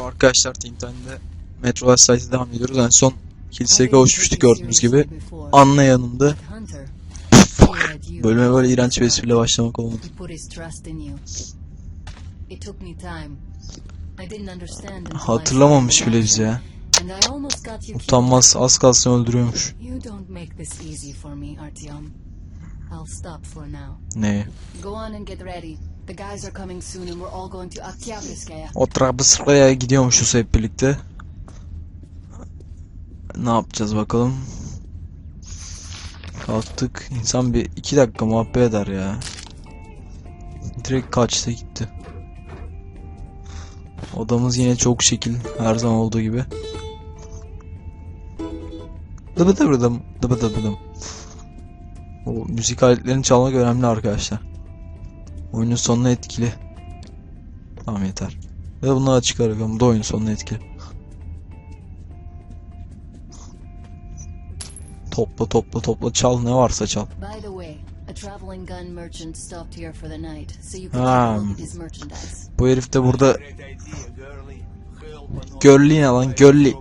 Arkadaşlar Teen Time'de Metro Last devam ediyoruz. En son kiliseye kavuşmuştuk gördüğünüz gibi. Anla yanımda. Bölüme böyle iğrenç bir espriyle başlamak olmadı. Hatırlamamış bile bizi ya. Utanmaz az kalsın öldürüyormuş. Ne? O Trabzonspor'a gidiyormuşuz hep birlikte. Ne yapacağız bakalım. Kalktık. İnsan bir iki dakika muhabbet eder ya. Direkt kaçtı gitti. Odamız yine çok şekil her zaman olduğu gibi. Dıbı dıbı dım, dıbı dıbı dım. O müzik aletlerini çalmak önemli arkadaşlar. Oyunun sonuna etkili. Tamam yeter. Ve bunları açık arıyorum. Da oyunun sonuna etkili. Topla topla topla çal ne varsa çal. Ha. Bu herif de burada Görli ne lan görli.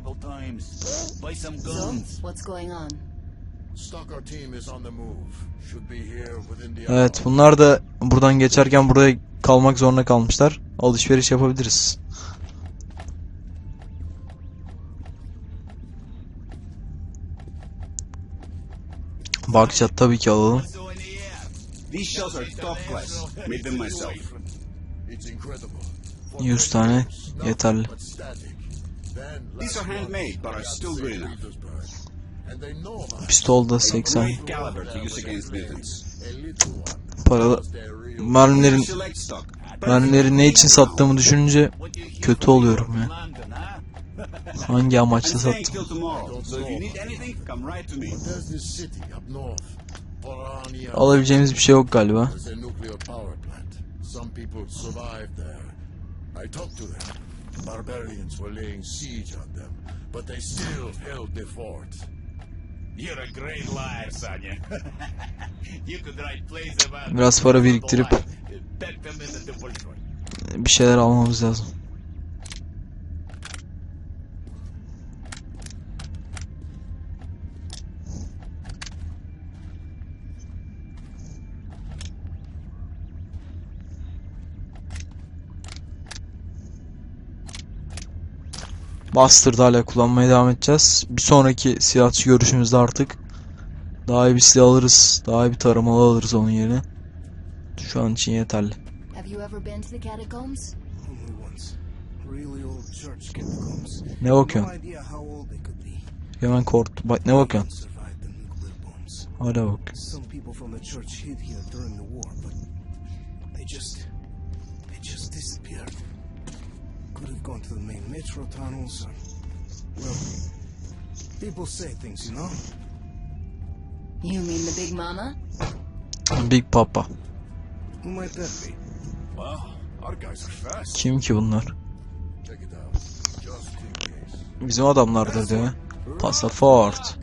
Evet bunlar da buradan geçerken buraya kalmak zorunda kalmışlar. Alışveriş yapabiliriz. Bakçat tabii ki alalım. These shells are top class. Made them myself. It's incredible. 100 tane yeterli. Pistol da 80. Paralı mermilerin mermileri ne için sattığımı düşününce kötü oluyorum ya. Hangi amaçla sattım? Alabileceğimiz bir şey yok galiba. Barbarians were laying siege on them, but they still held the fort. Biraz para biriktirip bir şeyler almamız lazım. Buster'da hala kullanmaya devam edeceğiz. Bir sonraki silahçı görüşümüzde artık daha iyi bir silah alırız. Daha iyi bir taramalı alırız onun yerine. Şu an için yeterli. Ne bakıyorsun? Hemen kort. Bak ne bakıyorsun? Hala bak. Just disappeared. Could have gone to the main metro tunnels or well people say things, you know? You mean the Big Mama? Big Papa. Who might that be? Well, our guys are fast. Kim ki bunlar? Bizim adamlardır değil mi? Pasaport.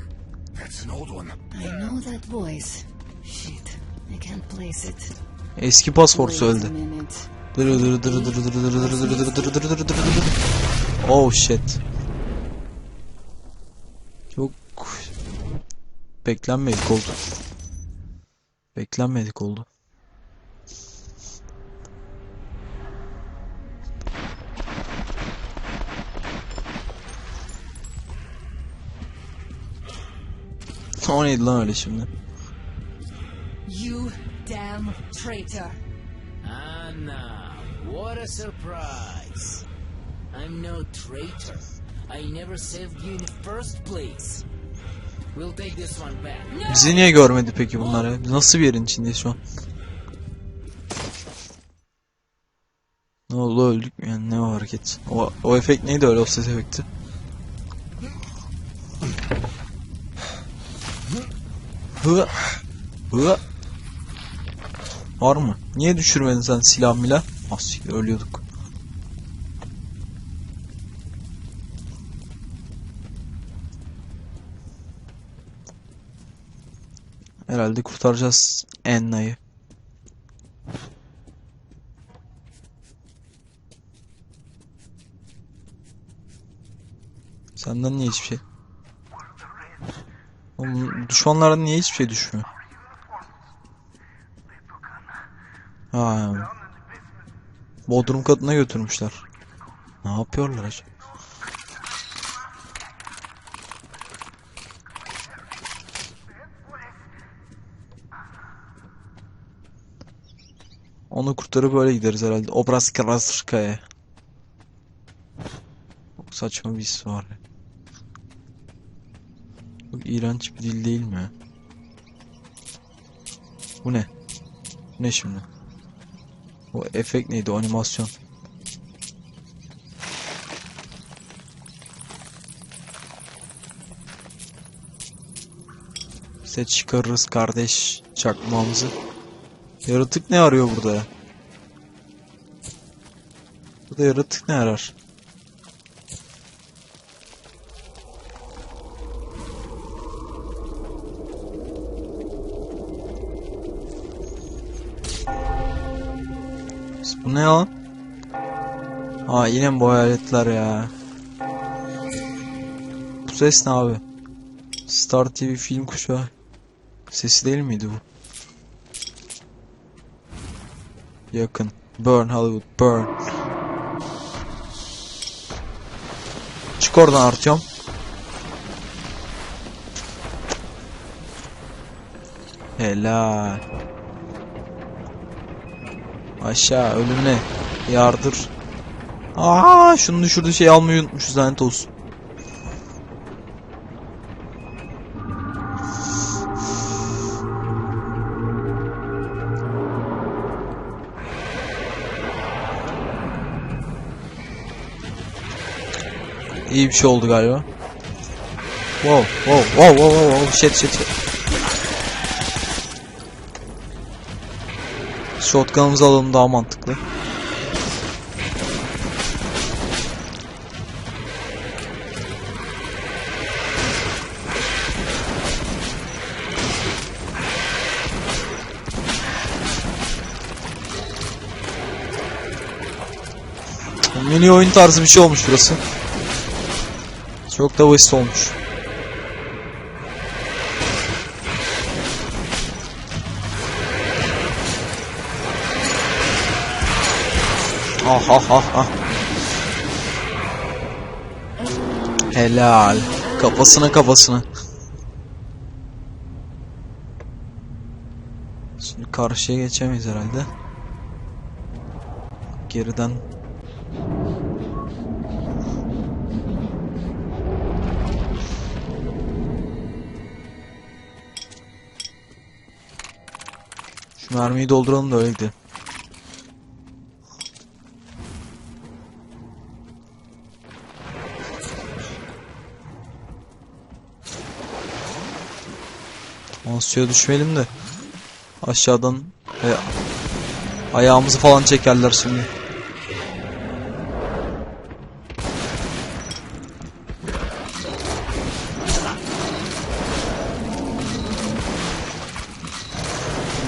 That's an old one. I know that voice. Shit, I can't place it. Eski a söyledi. Oh shit. Yok. Beklenmedik oldu. Beklenmedik oldu. O neydi lan öyle şimdi? You damn traitor. Anna what a surprise. I'm no traitor. I never saved you in the first place. We'll take this one back. Bizi niye görmedi peki bunlar Nasıl bir yerin içindeyiz şu an? Ne oldu öldük mü yani ne o hareket? O, o efekt neydi öyle o ses efekti? Hı. Hı. Var mı? Niye düşürmedin sen silah milah? Ah siktir, ölüyorduk. Herhalde kurtaracağız Enna'yı. Senden niye hiçbir şey? Oğlum, düşmanlardan niye hiçbir şey düşmüyor? Ha. Bodrum katına götürmüşler. Ne yapıyorlar acaba? Onu kurtarıp böyle gideriz herhalde. Obraz Krasrkaya. Çok saçma bir his var. Çok iğrenç bir dil değil mi? Bu ne? Bu ne şimdi? O efekt neydi? Animasyon. Size çıkarırız kardeş çakmağımızı. Yaratık ne arıyor burada? Burada yaratık ne arar? Ne lan? Aa yine bu hayaletler ya? Bu ses ne abi? Star TV film kuşağı. Sesi değil miydi bu? Yakın. Burn Hollywood burn. Çık oradan Artyom. Helal. Aşağı ölümüne yardır. Aa, şunu düşürdüğü şey almayı unutmuşuz lanet olsun. İyi bir şey oldu galiba. Wow, wow, wow, wow, wow, shit, shit, shit. Shotgun'ımızı alalım daha mantıklı. Mini oyun tarzı bir şey olmuş burası. Çok da basit olmuş. Ah ah ah ah. Helal. Kafasına kafasına. Şimdi karşıya geçemeyiz herhalde. Geriden Şu mermiyi dolduralım da öyle gidelim. Aman suya düşmeyelim de aşağıdan e, ayağımızı falan çekerler şimdi.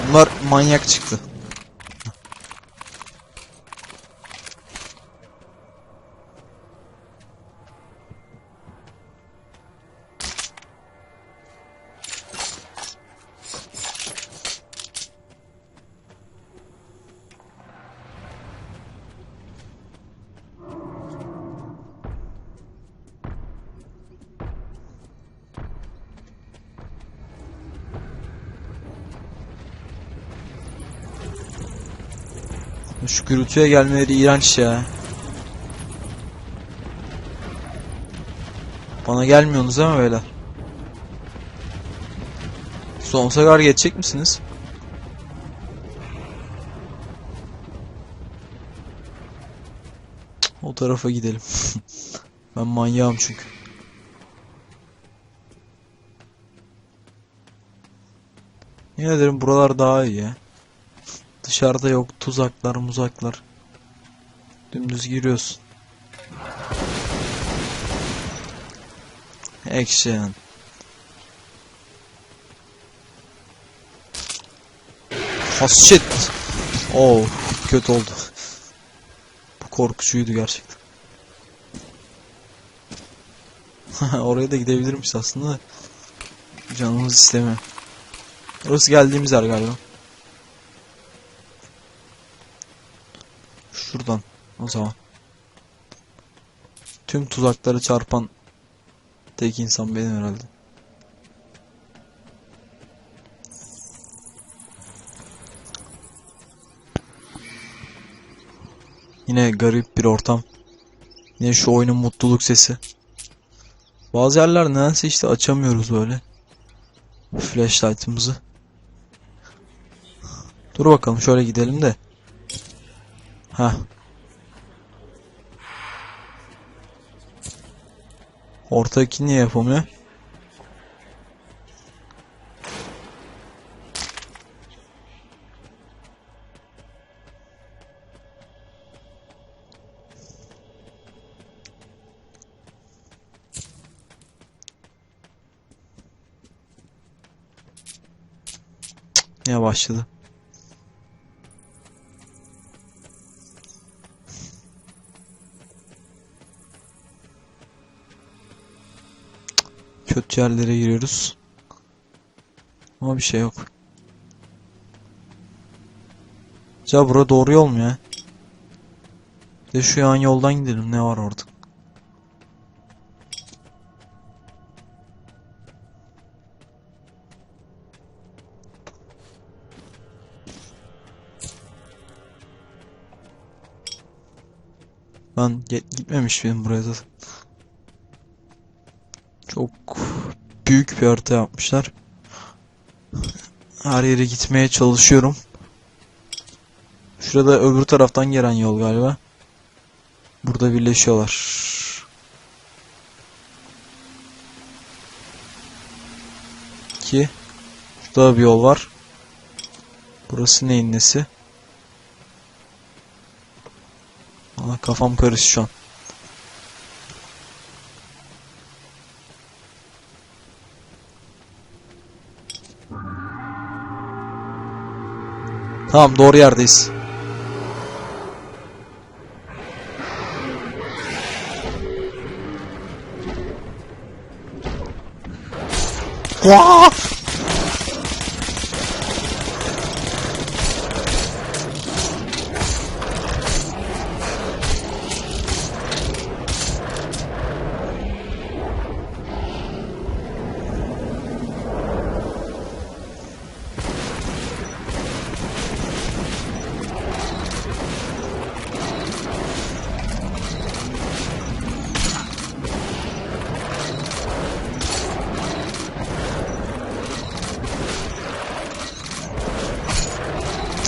Bunlar manyak çıktı. Gürültüye gelmeleri iğrenç ya. Bana gelmiyorsunuz mi beyler? Sonsuza kadar geçecek misiniz? O tarafa gidelim. ben manyağım çünkü. Yine derim buralar daha iyi ya. Dışarıda yok tuzaklar muzaklar. Dümdüz giriyorsun. Action. Oh shit. Oh kötü oldu. Bu korkucuydu gerçekten. Oraya da gidebilirmiş aslında. da. Canımız istemiyor. Orası geldiğimiz yer galiba. Şuradan o zaman. Tüm tuzakları çarpan tek insan benim herhalde. Yine garip bir ortam. Yine şu oyunun mutluluk sesi. Bazı yerler nedense işte açamıyoruz böyle. Flashlight'ımızı. Dur bakalım şöyle gidelim de. Ha. Ortadaki niye yapamıyor? Niye Kötü yerlere giriyoruz. Ama bir şey yok. Acaba bura doğru yol mu ya? De şu yan yoldan gidelim. Ne var orada? Ben gitmemiş miydim buraya da? Büyük bir harita yapmışlar. Her yere gitmeye çalışıyorum. Şurada öbür taraftan gelen yol galiba. Burada birleşiyorlar. İki. Şurada bir yol var. Burası neyin nesi? Aa, kafam karıştı şu an. Tamam doğru yerdeyiz. Vaa!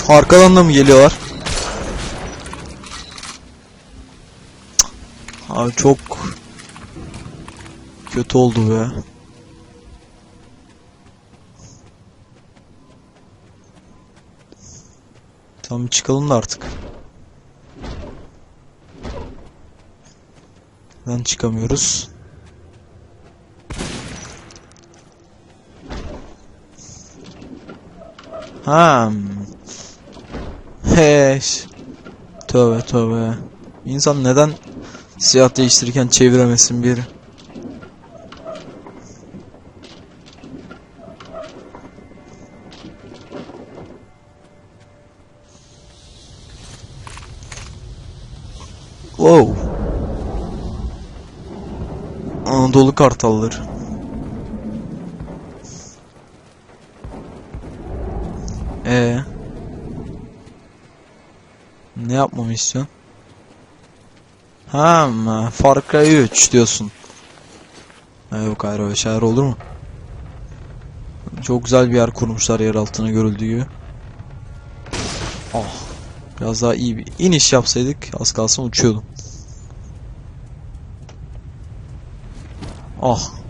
Arkadan da mı geliyorlar? Abi çok kötü oldu be. Tamam çıkalım da artık. Neden çıkamıyoruz? Ha. Heş. Tövbe tövbe. İnsan neden siyah değiştirirken çeviremesin bir? Wow. Anadolu kartalları. Ee. Ne yapmamı istiyorsun? Ha, m- Far Cry 3 diyorsun. Ha, yok hayır öyle şeyler olur mu? Çok güzel bir yer kurmuşlar yer altına görüldüğü gibi. Ah. Biraz daha iyi bir iniş yapsaydık az kalsın uçuyordum. Ah.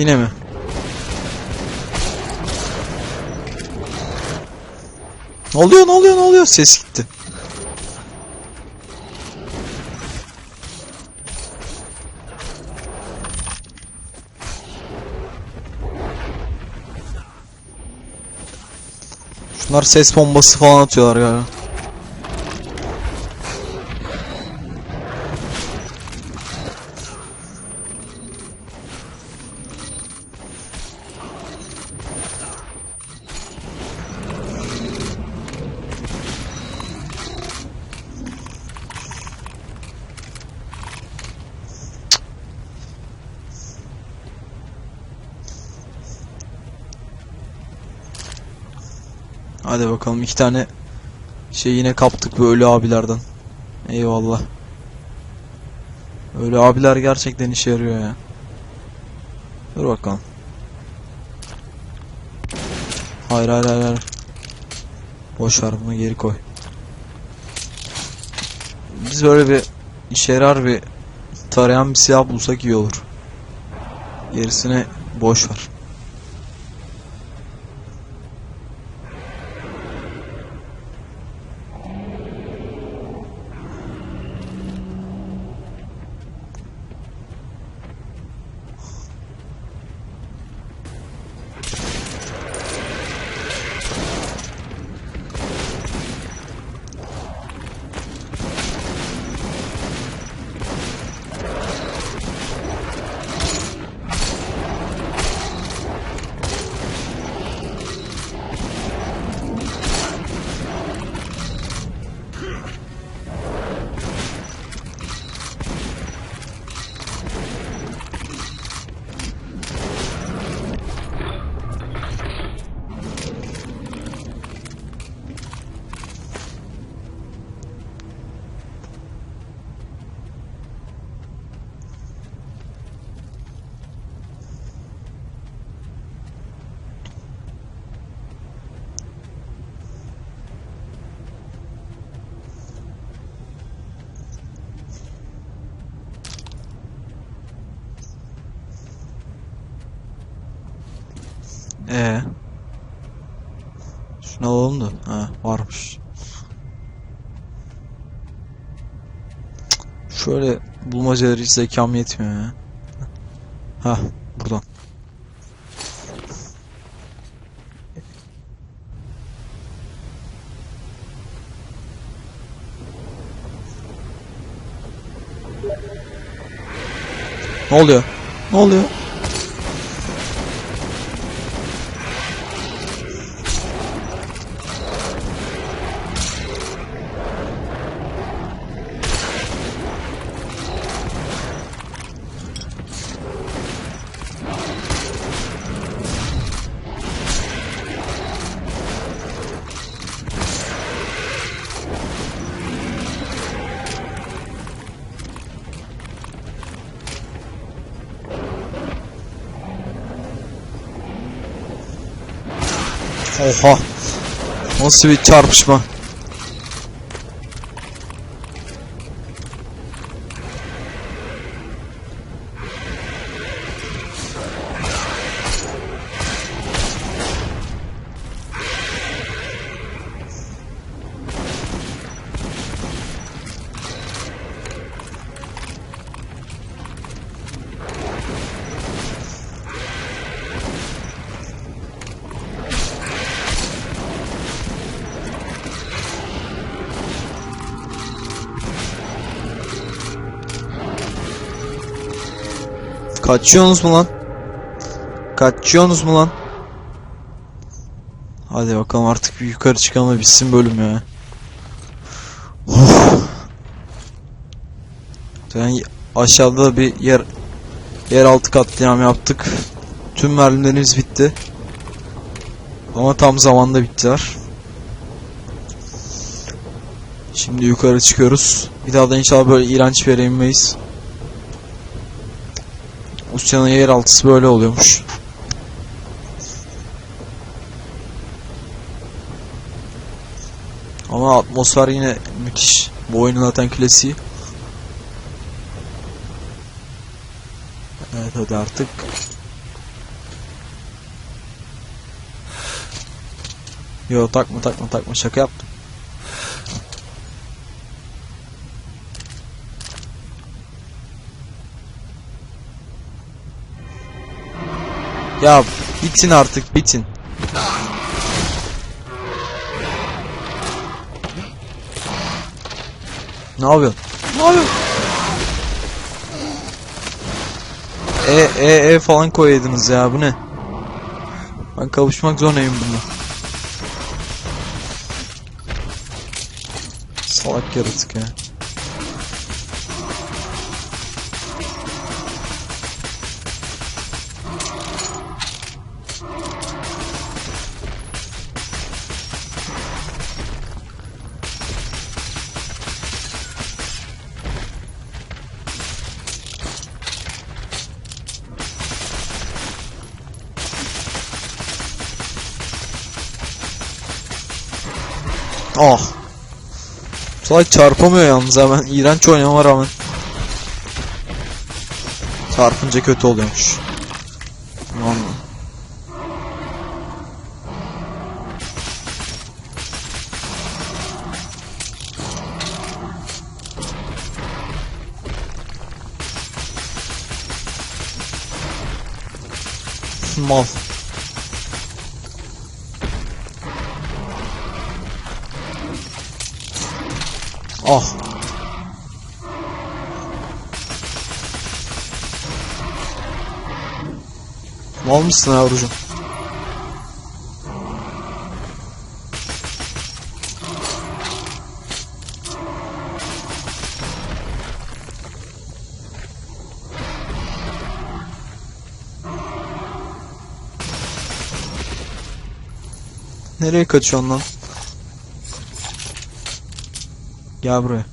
Yine mi? Ne oluyor ne oluyor ne oluyor? Ses gitti. Şunlar ses bombası falan atıyorlar galiba. Bakalım iki tane şey yine kaptık ölü abilerden. Eyvallah. Ölü abiler gerçekten işe yarıyor ya. Dur bakalım. Hayır hayır hayır. Boş ver bunu geri koy. Biz böyle bir işe yarar bir tarayan bir silah bulsak iyi olur. Gerisini boş ver. Ee. Şunu alalım da. Ha varmış. Şöyle bulmacaları hiç zekam yetmiyor ya. Ha buradan. Ne oluyor? Ne oluyor? Nasıl bir çarpışma? Kaçıyorsunuz mu lan? Kaçıyorsunuz mu lan? Hadi bakalım artık bir yukarı çıkalım bitsin bölüm ya. Of. Yani aşağıda bir yer yeraltı katliam yaptık. Tüm mermilerimiz bitti. Ama tam zamanda bittiler. Şimdi yukarı çıkıyoruz. Bir daha da inşallah böyle iğrenç bir yere inmeyiz. Rusya'nın yeraltısı böyle oluyormuş. Ama atmosfer yine müthiş. Bu oyunun zaten klasiği. Evet hadi artık. Yo takma takma takma şaka yaptım. Ya bitin artık bitin. Ne yapıyorsun? Ne yapıyorsun? E e e falan koyaydınız ya bu ne? Ben kavuşmak zorundayım bununla. Salak yaratık ya. Ah. Salak çarpamıyor yalnız ha ben iğrenç oynamama rağmen. Çarpınca kötü oluyormuş. Vallahi. Mal. Ah. Mal mısın yavrucuğum? Nereye kaçıyorsun lan? Gel buraya.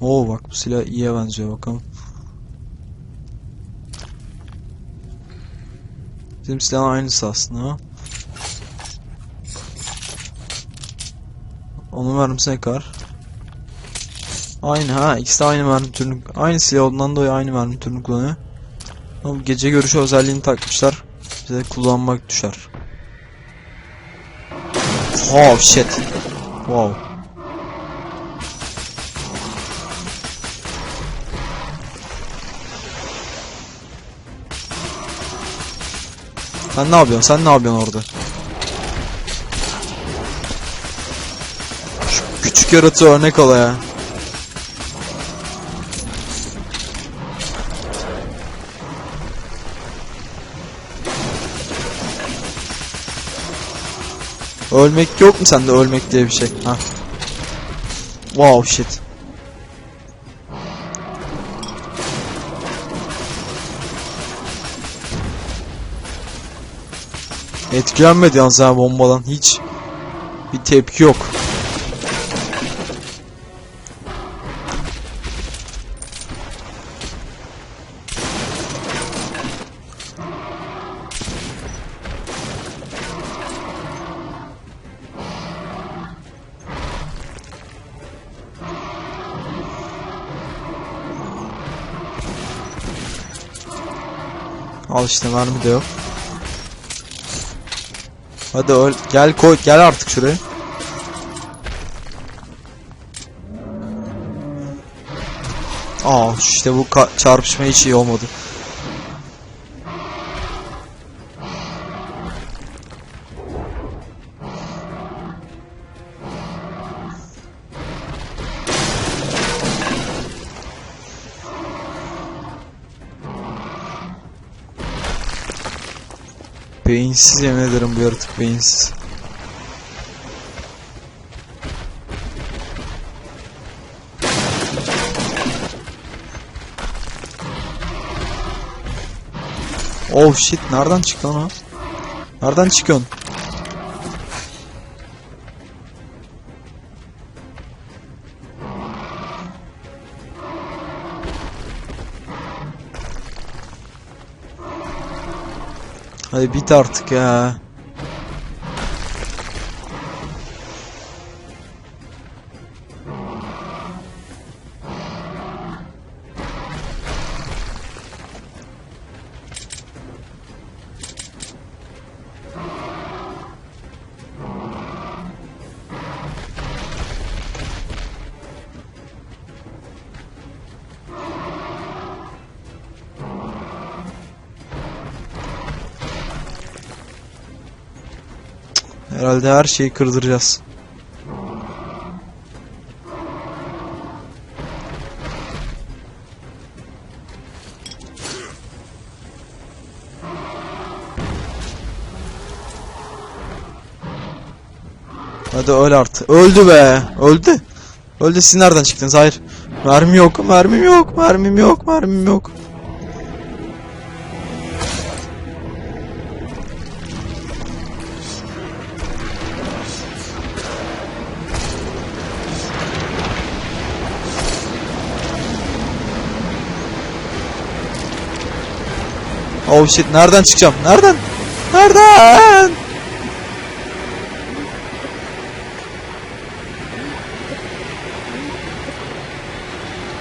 Oo bak bu silah iyiye benziyor bakalım. Bizim silahın aynısı aslında ha. Onun mermisi ne? Aynı ha ikisi de aynı mermi türünü aynı silah olduğundan dolayı aynı mermi türünü kullanıyor. Gece görüşü özelliğini takmışlar. Bize kullanmak düşer. Oh shit. Wow. Sen ne yapıyorsun? Sen ne yapıyorsun orada? Şu küçük yaratığı örnek al ya. Ölmek yok mu sende ölmek diye bir şey? Ha. Wow shit. Etkilenmedi yalnız ha bombadan hiç bir tepki yok. Al işte mermi de yok. Hadi öl. Gel koy. Gel artık şuraya. Aa işte bu çarpışma hiç iyi olmadı. Beyinsiz yemin ederim bu yaratık beyinsiz. Oh shit nereden çıktı lan o? Nereden çıkıyorsun? Hadi bit artık ya. Herhalde her şeyi kırdıracağız. Hadi öl artık. Öldü be. Öldü. Öldü. Siz nereden çıktınız? Hayır. Mermim yok. Mermim yok. Mermim yok. Mermim yok. Oh shit. Nereden çıkacağım? Nereden? Nereden?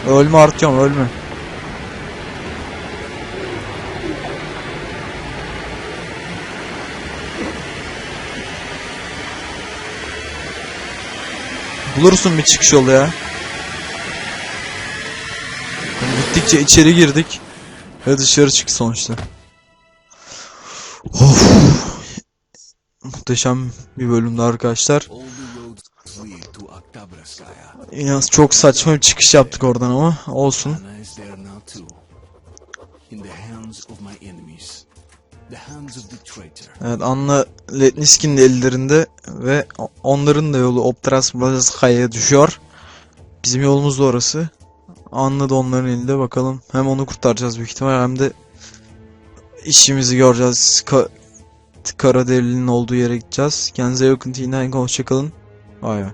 Ölme Artyom ölme. Bulursun bir çıkış yolu ya. Gittikçe içeri girdik. Ve dışarı çık sonuçta. Of. Muhteşem bir bölümdü arkadaşlar. İnanılmaz çok saçma bir çıkış yaptık oradan ama olsun. Evet Anna Letnisk'in de ellerinde ve onların da yolu Optras Blaskaya'ya düşüyor. Bizim yolumuz da orası. Anna da onların elinde bakalım. Hem onu kurtaracağız büyük ihtimal hem de işimizi göreceğiz. Ka Kara Devli'nin olduğu yere gideceğiz. Kendinize iyi bakın. Hoşçakalın. Bay bay.